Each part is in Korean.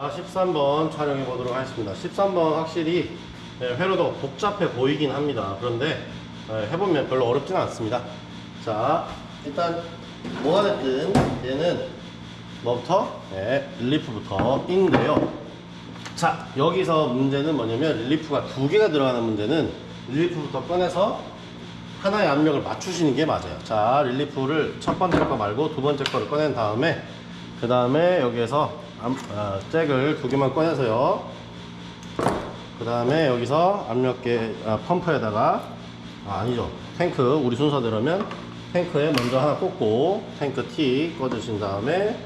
자, 13번 촬영해 보도록 하겠습니다. 13번 확실히 네, 회로도 복잡해 보이긴 합니다. 그런데 네, 해보면 별로 어렵진 않습니다. 자, 일단 뭐가 됐든 얘는 뭐부터? 네, 릴리프부터 인데요. 자, 여기서 문제는 뭐냐면 릴리프가 두 개가 들어가는 문제는 릴리프부터 꺼내서 하나의 압력을 맞추시는 게 맞아요. 자, 릴리프를 첫 번째 거 말고 두 번째 거를 꺼낸 다음에 그 다음에 여기에서 암, 아, 잭을 두 개만 꺼내서요. 그 다음에 여기서 압력계 아, 펌프에다가 아, 아니죠. 탱크 우리 순서대로면 탱크에 먼저 하나 꽂고 탱크 T 꽂으신 다음에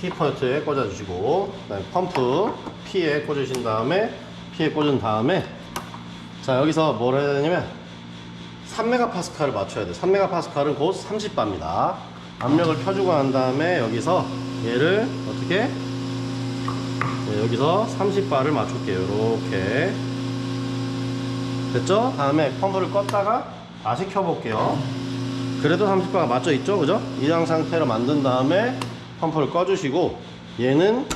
T 포인트에 꽂아주시고 그다음에 펌프 P에 꽂으신 다음에 P에 꽂은 다음에 자 여기서 뭘 해야 되냐면 3메가파스칼을 맞춰야 돼. 3메가파스칼은 곧 30바입니다. 압력을 켜주고 난 다음에 여기서 얘를 어떻게 네, 여기서 30바를 맞출게요. 이렇게 됐죠? 다음에 펌프를 껐다가 다시 켜볼게요. 그래도 30바가 맞져 있죠, 그죠? 이상 상태로 만든 다음에 펌프를 꺼주시고 얘는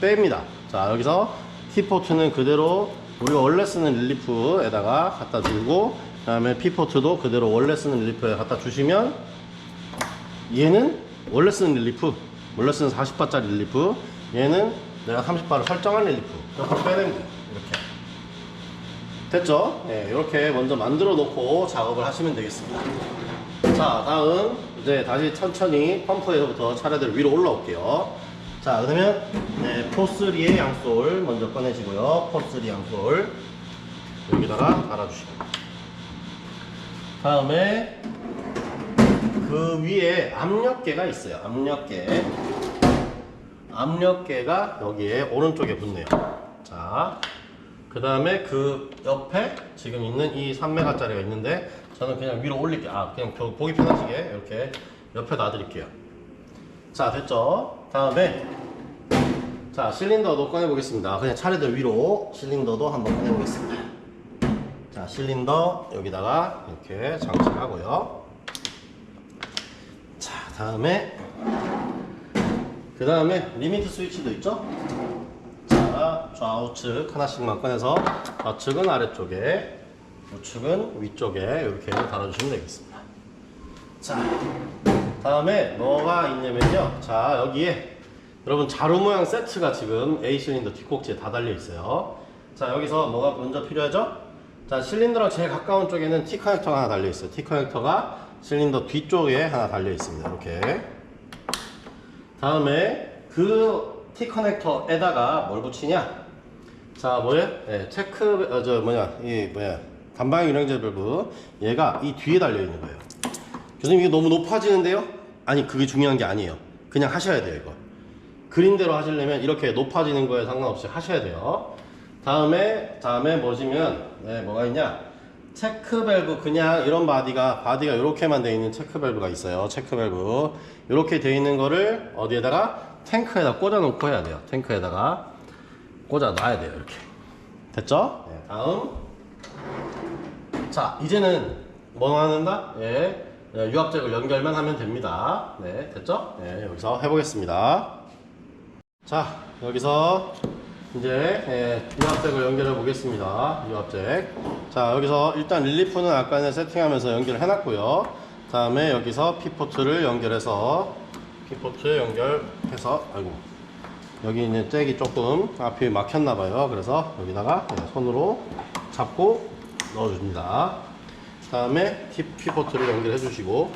뺍니다. 자 여기서 T포트는 그대로 우리가 원래 쓰는 릴리프에다가 갖다 주고 그 다음에 P포트도 그대로 원래 쓰는 릴리프에 갖다 주시면 얘는 원래 쓰는 릴리프 쓰는 40바짜리 릴리프 얘는 내가 30바를 설정한 릴리프. 이렇게 돼요 이렇게. 됐죠? 네, 이렇게 먼저 만들어 놓고 작업을 하시면 되겠습니다. 자 다음 이제 다시 천천히 펌프에서부터 차례대로 위로 올라올게요. 자 그러면 네, 포3의 양솔 먼저 꺼내시고요. 포3 양솔. 여기다가 달아주시고. 다음에 그 위에 압력계가 있어요. 압력계. 압력계가 여기에 오른쪽에 붙네요. 자 그 다음에 그 옆에 지금 있는 이 3메가짜리가 있는데 저는 그냥 위로 올릴게요. 아 그냥 저 보기 편하시게 이렇게 옆에 놔드릴게요. 자 됐죠? 다음에 자 실린더도 꺼내 보겠습니다. 그냥 차례대로 위로 실린더도 한번 꺼내 보겠습니다. 자 실린더 여기다가 이렇게 장착하고요. 자 다음에 그 다음에 리미트 스위치도 있죠? 자 좌우측 하나씩만 꺼내서 좌측은 아래쪽에 우측은 위쪽에 이렇게 달아주시면 되겠습니다. 자 다음에 뭐가 있냐면요. 자 여기에 여러분 자루 모양 세트가 지금 A 실린더 뒷꼭지에 다 달려 있어요. 자 여기서 뭐가 먼저 필요하죠? 자 실린더랑 제일 가까운 쪽에는 T 커넥터가 하나 달려 있어요. T 커넥터가 실린더 뒤쪽에 하나 달려 있습니다. 이렇게. 다음에 그 T 커넥터에다가 뭘 붙이냐? 자 뭐예요 예, 체크 어, 저 뭐냐? 이 뭐야? 단방향 유량제 밸브 얘가 이 뒤에 달려 있는 거예요. 교수님 이게 너무 높아지는데요? 아니 그게 중요한 게 아니에요. 그냥 하셔야 돼요 이거. 그림대로 하시려면 이렇게 높아지는 거에 상관없이 하셔야 돼요. 다음에 다음에 보시면 네, 뭐가 있냐? 체크 밸브 그냥 이런 바디가 바디가 이렇게만 되어 있는 체크 밸브가 있어요. 체크 밸브 이렇게 되어 있는 거를 어디에다가 탱크에다 꽂아 놓고 해야 돼요. 탱크에다가 꽂아 놔야 돼요. 이렇게 됐죠? 네, 다음 자 이제는 뭐 하는다? 예. 예, 유압잭을 연결만 하면 됩니다. 네, 됐죠? 네, 여기서 해보겠습니다. 자 여기서 이제 예, 유압잭을 연결해 보겠습니다. 유압잭. 자 여기서 일단 릴리프는 아까 전에 세팅하면서 연결을 해놨고요. 다음에 여기서 P포트를 연결해서 P포트 연결해서 아이고. 여기 있는 잭이 조금 앞이 막혔나봐요. 그래서 여기다가 예, 손으로 잡고 넣어줍니다. 다음에 T, P포트를 연결해 주시고.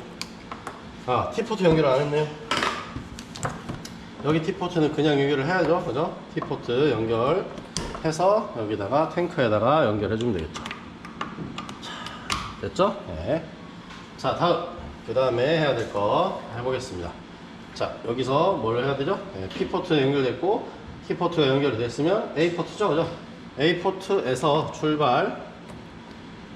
아 T포트 연결 안 했네요 여기 T포트는 그냥 연결을 해야죠. 그죠? T포트 연결해서 여기다가 탱크에다가 연결해 주면 되겠죠. 자, 됐죠? 네. 자, 다음. 그 다음에 해야 될 거 해보겠습니다. 자, 여기서 뭘 해야 되죠? 네, P포트 연결됐고, T포트가 연결이 됐으면 A포트죠. 그죠? A포트에서 출발.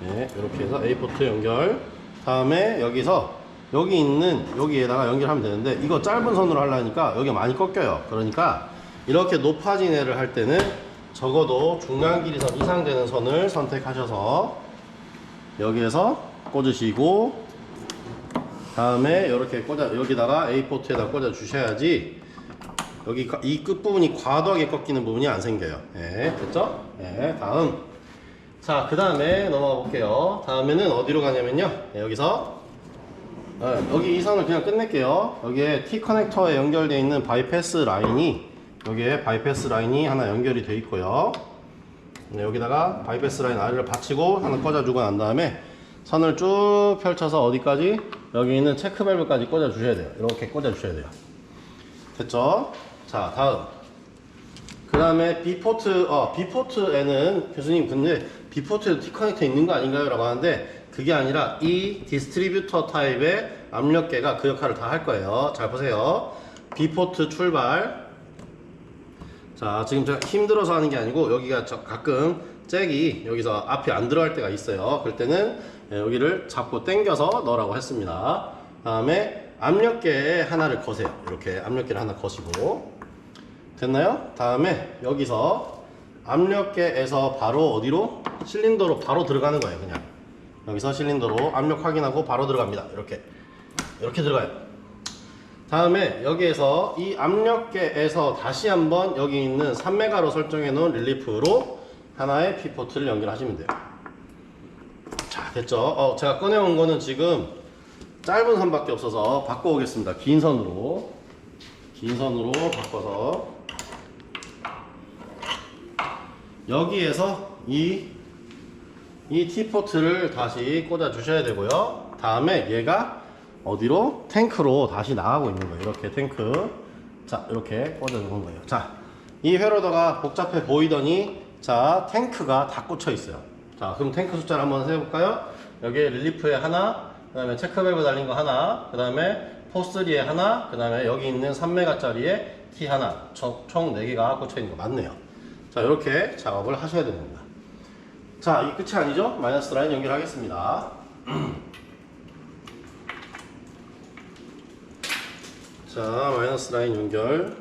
네, 이렇게 해서 A포트 연결. 다음에 여기서 여기 있는 여기에다가 연결하면 되는데 이거 짧은 선으로 하려니까 여기가 많이 꺾여요 그러니까 이렇게 높아진 애를 할 때는 적어도 중간 길이선 이상 되는 선을 선택하셔서 여기에서 꽂으시고 다음에 이렇게 꽂아 여기다가 A 포트에다 꽂아 주셔야지 여기 가- 이 끝부분이 과도하게 꺾이는 부분이 안 생겨요. 예, 됐죠? 예, 다음. 자, 그 다음에 넘어가 볼게요. 다음에는 어디로 가냐면요. 예, 여기서 어, 여기 이 선을 그냥 끝낼게요. 여기에 T 커넥터에 연결되어 있는 바이패스 라인이 여기에 바이패스 라인이 하나 연결이 되어 있고요. 네, 여기다가 바이패스 라인 아래를 받치고 하나 꽂아주고 난 다음에 선을 쭉 펼쳐서 어디까지 여기 있는 체크 밸브까지 꽂아 주셔야 돼요. 이렇게 꽂아 주셔야 돼요. 됐죠? 자, 다음. 그 다음에 B포트, 어, B포트에는 교수님 근데 B포트에도 T 커넥터 있는 거 아닌가요? 라고 하는데 그게 아니라 이 디스트리뷰터 타입의 압력계가 그 역할을 다 할 거예요. 잘 보세요. B포트 출발. 자, 지금 제가 힘들어서 하는 게 아니고 여기가 저 가끔 잭이 여기서 앞이 안 들어갈 때가 있어요. 그럴 때는 예, 여기를 잡고 당겨서 넣으라고 했습니다. 다음에 압력계 하나를 거세요. 이렇게 압력계를 하나 거시고 됐나요? 다음에 여기서 압력계에서 바로 어디로? 실린더로 바로 들어가는 거예요, 그냥. 여기서 실린더로 압력 확인하고 바로 들어갑니다. 이렇게. 이렇게 들어가요. 다음에 여기에서 이 압력계에서 다시 한번 여기 있는 3메가로 설정해 놓은 릴리프로 하나의 P포트를 연결하시면 돼요. 자, 됐죠? 어, 제가 꺼내온 거는 지금 짧은 선밖에 없어서 바꿔오겠습니다. 긴 선으로. 긴 선으로 바꿔서 여기에서 이, 이 T포트를 다시 꽂아 주셔야 되고요. 다음에 얘가 어디로? 탱크로 다시 나가고 있는 거예요. 이렇게 탱크. 자, 이렇게 꽂아 주는 거예요. 자, 이 회로더가 복잡해 보이더니, 자, 탱크가 다 꽂혀 있어요. 자, 그럼 탱크 숫자를 한번 세볼까요? 여기에 릴리프에 하나, 그 다음에 체크밸브 달린 거 하나, 그 다음에 포스리에 하나, 그 다음에 여기 있는 3메가짜리에 T 하나, 총, 총 4개가 꽂혀 있는 거 맞네요. 자, 이렇게 작업을 하셔야 됩니다. 자, 이 끝이 아니죠? 마이너스 라인 연결하겠습니다. 자, 마이너스 라인 연결.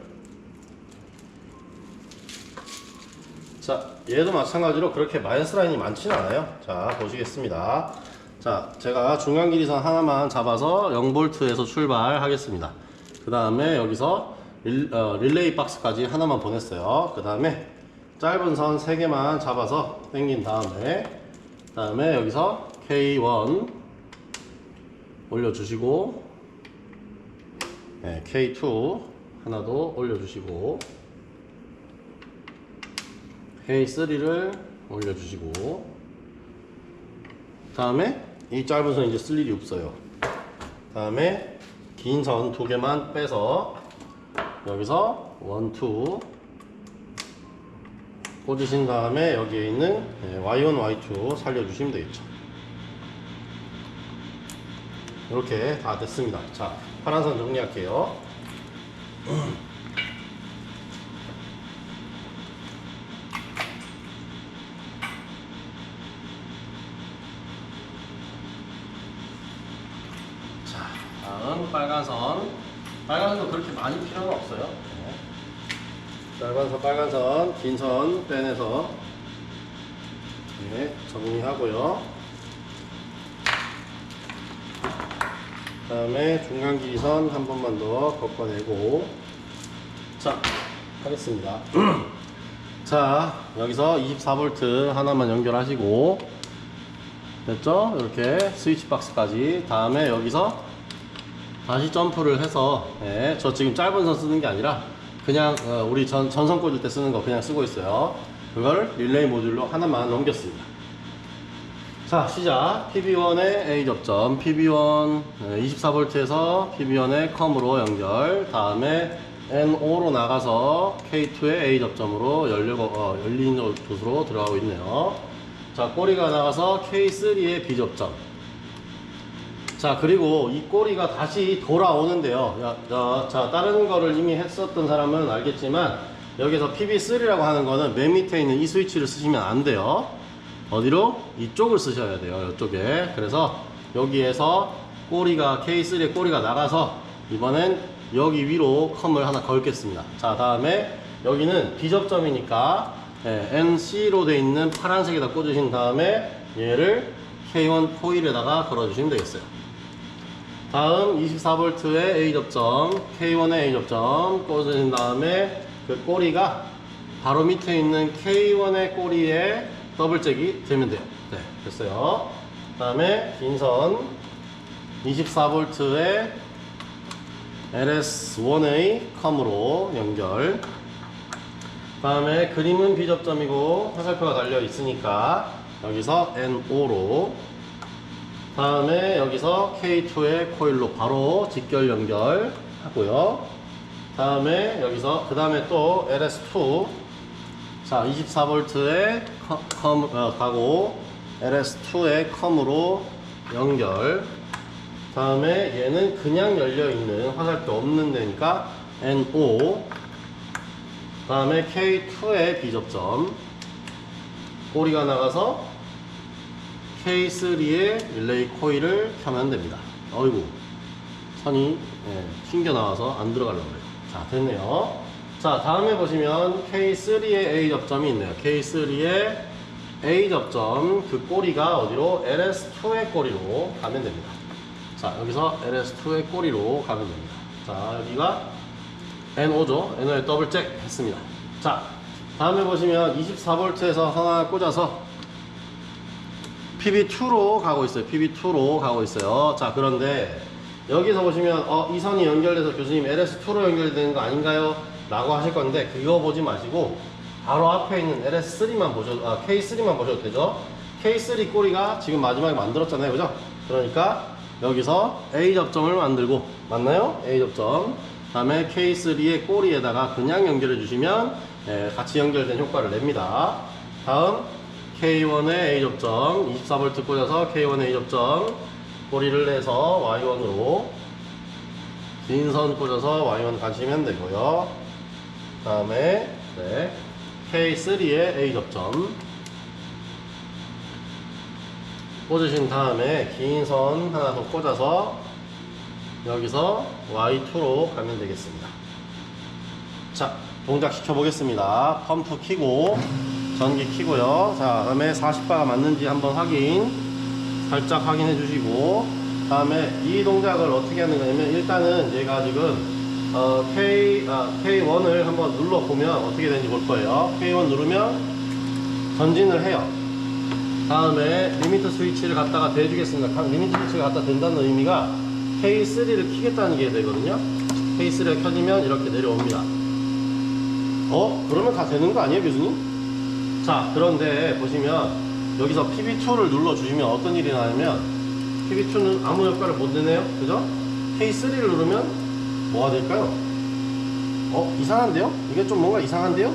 자, 얘도 마찬가지로 그렇게 마이너스 라인이 많지는 않아요. 자, 보시겠습니다. 자, 제가 중간 길이선 하나만 잡아서 0볼트에서 출발하겠습니다. 그 다음에 여기서 릴, 어, 릴레이 박스까지 하나만 보냈어요. 그 다음에 짧은 선 3개만 잡아서 당긴 다음에 그 다음에 여기서 K1 올려주시고 네, K2 하나 더 올려주시고 K3를 올려주시고 다음에 이 짧은 선 이제 쓸 일이 없어요. 다음에 긴 선 두 개만 빼서 여기서 원, 투 꽂으신 다음에 여기에 있는 네, Y1, Y2 살려주시면 되겠죠 이렇게 다 됐습니다 자 파란 선 정리할게요 자, 다음 빨간 선. 빨간 선 그렇게 많이 필요는 없어요. 네. 짧은 선, 빨간 선, 긴 선 빼내서 네, 정리하고요. 다음에 중간 길이선 한 번만 더 걷어내고 자 하겠습니다. 자 여기서 24V 하나만 연결하시고 됐죠? 이렇게 스위치 박스까지 다음에 여기서 다시 점프를 해서 예, 저 지금 짧은 선 쓰는 게 아니라 그냥 어, 우리 전, 전선 꽂을 때 쓰는 거 그냥 쓰고 있어요. 그걸 릴레이 모듈로 하나만 넘겼습니다. 자 시작. PB1의 A 접점. PB1 24V에서 PB1의 컴으로 연결. 다음에 N5로 나가서 K2의 A 접점으로 열려, 어, 열린 곳으로 들어가고 있네요. 자 꼬리가 나가서 K3의 B 접점 자 그리고 이 꼬리가 다시 돌아오는데요. 야, 자, 자 다른 거를 이미 했었던 사람은 알겠지만 여기서 PB3라고 하는 거는 맨 밑에 있는 이 스위치를 쓰시면 안 돼요. 어디로? 이쪽을 쓰셔야 돼요 이쪽에. 그래서 여기에서 꼬리가 K3의 꼬리가 나가서 이번엔 여기 위로 컴을 하나 걸겠습니다. 자 다음에 여기는 비접점이니까 예, NC로 돼 있는 파란색에다 꽂으신 다음에 얘를 K1 코일에다가 걸어주시면 되겠어요 다음 24V의 A 접점, K1의 A 접점 꽂으신 다음에 그 꼬리가 바로 밑에 있는 K1의 꼬리에 더블잭이 되면 돼요. 네, 됐어요. 다음에 빈선 24V의 LS1A 컴으로 연결. 다음에 그림은 B접점이고 화살표가 달려 있으니까 여기서 NO로 다음에 여기서 K2의 코일로 바로 직결 연결 하고요. 다음에 여기서 그 다음에 또 LS2 자 24V의 컴, 어, 가고 LS2의 컴으로 연결. 다음에 얘는 그냥 열려 있는 화살표 없는 데니까 NO 다음에 K2의 B접점. 꼬리가 나가서 K3의 릴레이 코일을 켜면 됩니다. 어이구 선이 예, 튕겨 나와서 안 들어가려고 그래요. 자 됐네요. 자 다음에 보시면 K3의 A 접점이 있네요. K3의 A 접점 그 꼬리가 어디로 LS2의 꼬리로 가면 됩니다. 자 여기서 LS2의 꼬리로 가면 됩니다. 자 여기가 NO죠. NO에 더블 잭 했습니다. 자 다음에 보시면 24V에서 하나 꽂아서 PB2로 가고 있어요. PB2로 가고 있어요. 자, 그런데 여기서 보시면 어, 이 선이 연결돼서 교수님 LS2로 연결되는 거 아닌가요? 라고 하실 건데 그거 보지 마시고 바로 앞에 있는 LS3만 보셔도 아, K3만 보셔도 되죠. K3 꼬리가 지금 마지막에 만들었잖아요. 그죠? 그러니까 여기서 A 접점을 만들고 맞나요? A 접점 다음에 K3의 꼬리에다가 그냥 연결해 주시면 예, 같이 연결된 효과를 냅니다. 다음 K1의 A 접점 24V 꽂아서 K1의 A 접점 꼬리를 내서 Y1으로 긴 선 꽂아서 Y1 가시면 되고요. 다음에 네, K3의 A 접점 꽂으신 다음에 긴 선 하나 더 꽂아서 여기서 Y2로 가면 되겠습니다. 자, 동작 시켜 보겠습니다. 펌프 키고, 전기 키고요. 자, 다음에 40바가 맞는지 한번 확인, 살짝 확인해 주시고, 다음에 이 동작을 어떻게 하는 거냐면, 일단은 얘가 지금, 어, K, 아, K1을 한번 눌러보면 어떻게 되는지 볼 거예요. K1 누르면 전진을 해요. 다음에 리미트 스위치를 갖다가 대주겠습니다. 가- 리미트 스위치가 갖다 된다는 의미가 K3를 키겠다는 게 되거든요. K3가 켜지면 이렇게 내려옵니다. 어? 그러면 다 되는 거 아니에요, 교수님? 자, 그런데 보시면 여기서 PB2를 눌러주시면 어떤 일이 나냐면 PB2는 아무 효과를 못 내네요. 그죠? K3를 누르면 뭐가 될까요? 어? 이상한데요? 이게 좀 뭔가 이상한데요?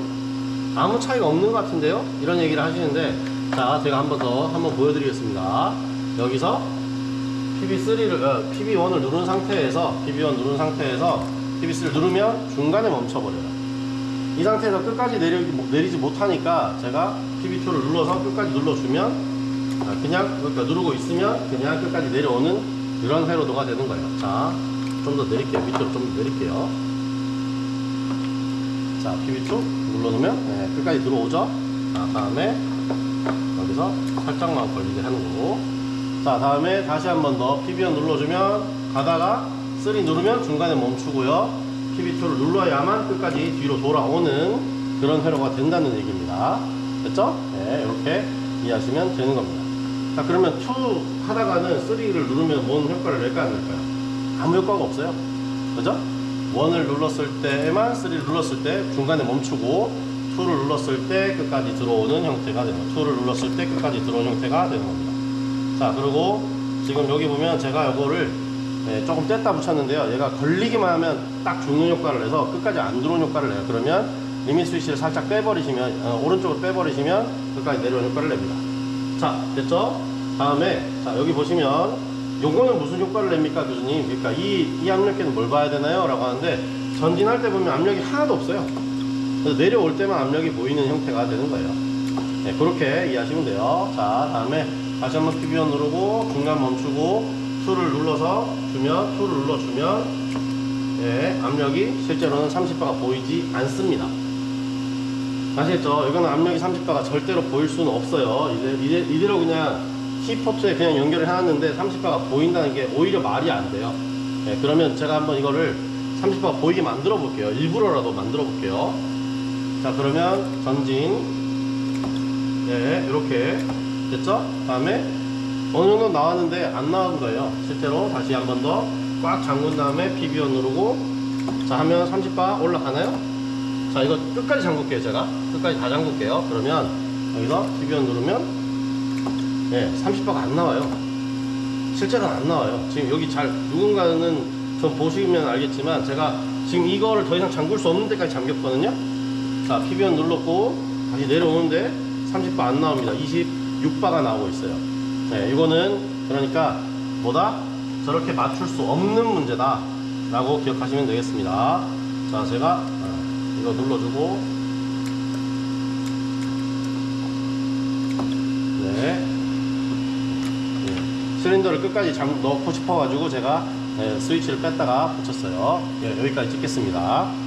아무 차이가 없는 것 같은데요? 이런 얘기를 하시는데 자 제가 한 번 더 한번 보여드리겠습니다 여기서 PB3를 어, PB1을 누른 상태에서 PB1 누른 상태에서 PB3를 누르면 중간에 멈춰버려요 이 상태에서 끝까지 내리, 내리지 못하니까 제가 PB2를 눌러서 끝까지 눌러주면 아, 그냥 그러니까 누르고 있으면 그냥 끝까지 내려오는 그런 회로도가 되는 거예요 자 좀 더 내릴게요 밑으로 좀 더 내릴게요 자, PB2 눌러놓으면 네, 끝까지 들어오죠. 자, 다음에 여기서 살짝만 걸리게 하는 거고. 자, 다음에 다시 한 번 더 PB1 눌러주면 가다가 3 누르면 중간에 멈추고요. PB2를 눌러야만 끝까지 뒤로 돌아오는 그런 회로가 된다는 얘기입니다. 됐죠? 네, 이렇게 이해하시면 되는 겁니다. 자, 그러면 2 하다가는 3를 누르면 뭔 효과를 낼까 안 낼까요? 아무 효과가 없어요. 그죠? 1을 눌렀을 때에만 3를 눌렀을 때 중간에 멈추고 2를 눌렀을 때 끝까지 들어오는 형태가 되는 거예요. 2를 눌렀을 때 끝까지 들어오는 형태가 되는 겁니다. 자, 그리고 지금 여기 보면 제가 이거를 네, 조금 뗐다 붙였는데요. 얘가 걸리기만 하면 딱 죽는 효과를 내서 끝까지 안 들어오는 효과를 내요. 그러면 리밋 스위치를 살짝 빼버리시면, 어, 오른쪽으로 빼버리시면 끝까지 내려오는 효과를 냅니다. 자, 됐죠? 다음에, 자, 여기 보시면 요거는 무슨 효과를 냅니까, 교수님? 그러니까 이, 이 압력계는 뭘 봐야 되나요? 라고 하는데 전진할 때 보면 압력이 하나도 없어요. 그래서 내려올 때만 압력이 보이는 형태가 되는 거예요. 네, 그렇게 이해하시면 돼요. 자, 다음에 다시 한번 PB1 누르고 중간 멈추고 2를 눌러서 주면 2를 눌러주면 예, 압력이 실제로는 30바가 보이지 않습니다. 아시겠죠? 이거는 압력이 30바가 절대로 보일 수는 없어요. 이대, 이대, 이대로 그냥 C포트에 그냥 연결을 해놨는데 30바가 보인다는 게 오히려 말이 안 돼요. 예, 그러면 제가 한번 이거를 30바가 보이게 만들어 볼게요. 일부러라도 만들어 볼게요. 자, 그러면 전진. 예, 이렇게 됐죠? 다음에 어느 정도 나왔는데 안 나온 거예요. 실제로 다시 한 번 더 꽉 잠근 다음에 PB1 누르고 자 하면 30바 올라가나요? 자 이거 끝까지 잠글게요 제가. 끝까지 다 잠글게요. 그러면 여기서 PB1 누르면 예 30바가 안 나와요. 실제로는 안 나와요. 지금 여기 잘 누군가는 좀 보시면 알겠지만 제가 지금 이거를 더 이상 잠글 수 없는 데까지 잠겼거든요. 자 PB1 눌렀고 다시 내려오는데 30바 안 나옵니다. 26바가 나오고 있어요 네, 이거는 그러니까 뭐다? 저렇게 맞출 수 없는 문제다 라고 기억하시면 되겠습니다 자 제가 어, 이거 눌러주고 네. 네. 실린더를 끝까지 잠 넣고 싶어 가지고 제가 네, 스위치를 뺐다가 붙였어요 예, 여기까지 찍겠습니다